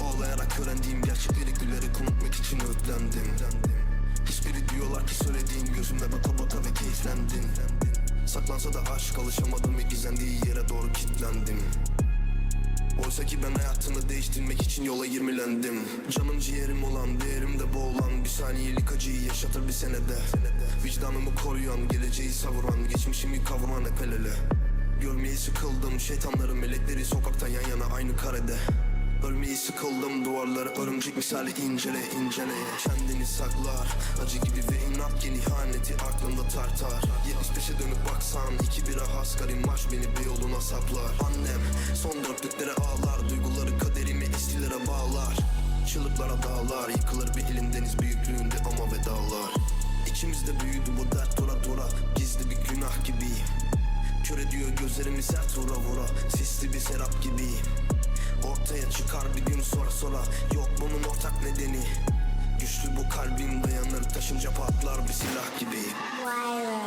Ağlayarak öğrendiğim gerçekleri gülerek unutmak için öğütlendim Hiçbiri diyorlar ki söylediğin gözümde baka baka ve keyiflendim Saklansa da aşk alışamadım ve gizlendiği yere doğru kilitlendim. Oysa ki ben hayatını değiştirmek için yola yirmilendim Canım ciğerim olan, değerim değerimde boğulan Bir saniyelik acıyı yaşatır bir senede. Vicdanımı koruyan, geleceği savuran Geçmişimi kavuran hep el ele. Görmeyi sıkıldım, şeytanları melekleri Sokakta yan yana aynı karede. Ölmeyi sıkıldım duvarları örümcek misali incele incele. Kendini saklar acı gibi ve inat yeni ihaneti aklımda tartar. 75'e dönüp baksan iki bira haskari maç beni bir yoluna saplar. Annem son dörtlüklere ağlar duyguları kaderimi eskilere bağlar. Çığlıklara dağlar yıkılır bir elin deniz büyüklüğünde ama vedalar. İçimizde büyüdü bu dert dura dura gizli bir günah gibiyim Kör ediyor gözlerimi sert vura vura. Sisli bir serap gibiyim. Ortaya çıkar bir gün sonra sonra Yok bunun ortak nedeni. Güçlü bu kalbim dayanır Taşınca patlar bir silah gibiyim. Gizli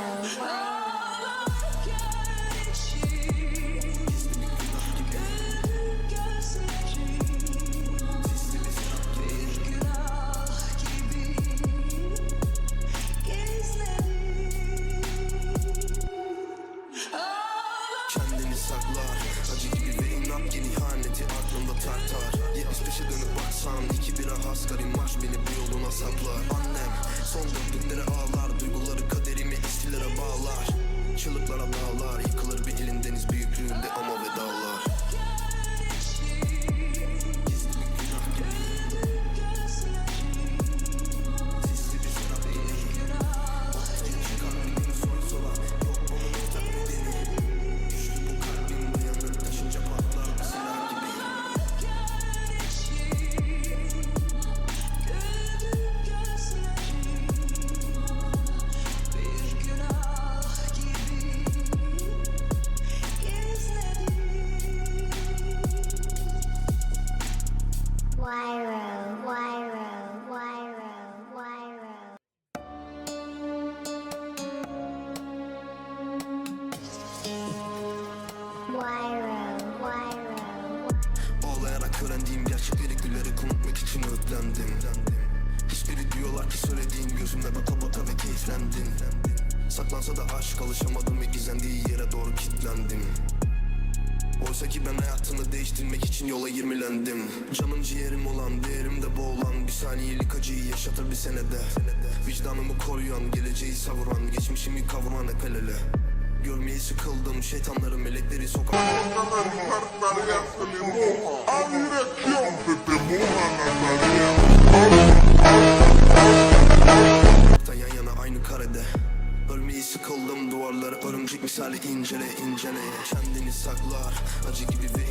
Kendini saklar Acı gibi ve inat yeni ihaneti aklımda tartar. 75'e dönüp baksan iki bira haskari marş beni bu yoluna saplar Annem son döndüklere ağlar Duyguları kaderimi eskilere bağlar öğrendiğim gerçekleri gülerek unutmak için öğütlendim Hiçbiri diyorlar ki söylediğin gözümde baka baka ve keyiflendin. Saklansa da aşk alışamadım ve gizlendiği yere doğru kilitlendim. Oysa ki ben hayatını değiştirmek için yola girmelendim. Canım ciğerim olan, değerimde boğulan Bir saniyelik acıyı yaşatır bir senede. Vicdanımı koruyan, geleceği savuran Geçmişimi kavuran hep el ele Görmeyi sıkıldım şeytanları melekleri sokak. Yan yana aynı karede. Ölmeyi sıkıldım duvarları örümcek misali incele incele. Kendini saklar acı gibi ve